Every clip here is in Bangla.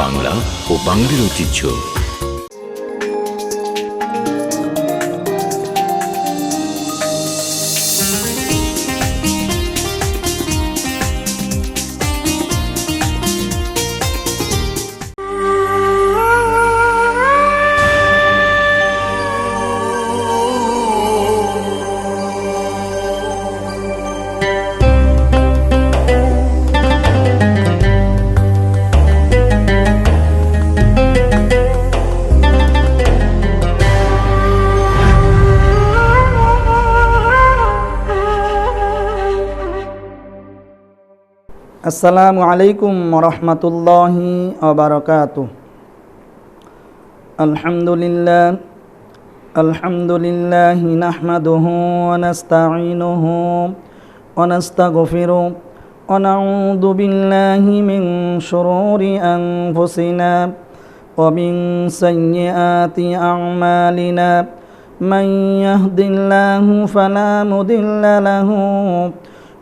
বাংলা ও বাঙালির ঐতিহ্য। আসসালামু আলাইকুম রহমতুল্লাহি ওবরকাত আলহামদুলিল্লাহ আলহামদুলিল্লাহ নাহমাদুহু ونستعينه ونستغفره ونعوذ بالله من شرور أنفسنا ومن سيئات أعمالنا من يهد الله فلا مضل له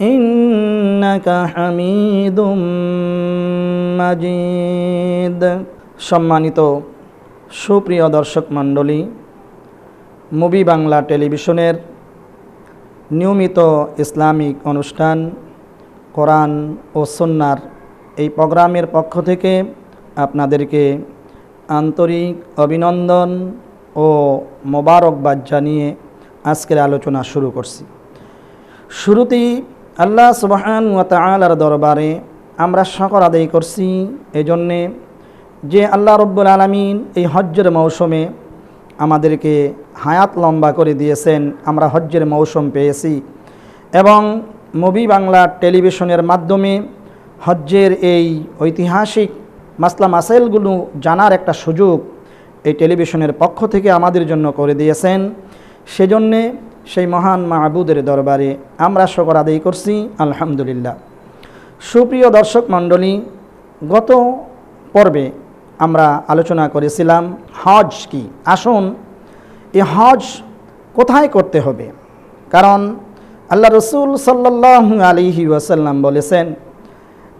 ইন্নাকা হামিদুম মাজিদ। সম্মানিত সুপ্রিয় দর্শক মণ্ডলী মুভি বাংলা টেলিভিশনের নিয়মিত ইসলামিক অনুষ্ঠান, কোরআন ও সন্ন্যার এই প্রোগ্রামের পক্ষ থেকে আপনাদেরকে আন্তরিক অভিনন্দন ও মোবারকবাদ জানিয়ে আজকের আলোচনা শুরু করছি। শুরুতেই আল্লাহ সুবাহান তালার দরবারে আমরা সকল আদায় করছি এজন্যে যে আল্লাহ রব্বুল আলমিন এই হজ্জের মৌসুমে আমাদেরকে হায়াত লম্বা করে দিয়েছেন, আমরা হজ্জের মৌসুম পেয়েছি এবং মুভি বাংলা টেলিভিশনের মাধ্যমে হজ্জের এই ঐতিহাসিক মাসলা মাসাইলগুলো জানার একটা সুযোগ এই টেলিভিশনের পক্ষ থেকে আমাদের জন্য করে দিয়েছেন। সেজন্যে সেই মহান মাহবুদের দরবারে আমরা সকল আদায় করছি, আলহামদুলিল্লাহ। সুপ্রিয় দর্শক মণ্ডলী, গত পর্বে আমরা আলোচনা করেছিলাম হজ কি। আসুন, এ হজ কোথায় করতে হবে? কারণ আল্লাহ রসুল সাল্লাহ আলিহি ওয়াসাল্লাম বলেছেন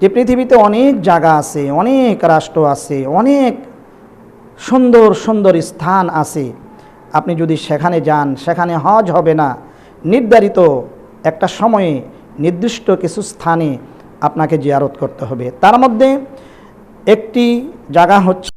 যে পৃথিবীতে অনেক জায়গা আছে, অনেক রাষ্ট্র আছে, অনেক সুন্দর সুন্দর স্থান আছে। আপনি যদি সেখানে যান, সেখানে হজ হবে না। নির্ধারিত একটা সময়ে নির্দিষ্ট কিছু স্থানে আপনাকে জিয়ারত করতে হবে। তার মধ্যে একটি জায়গা হচ্ছে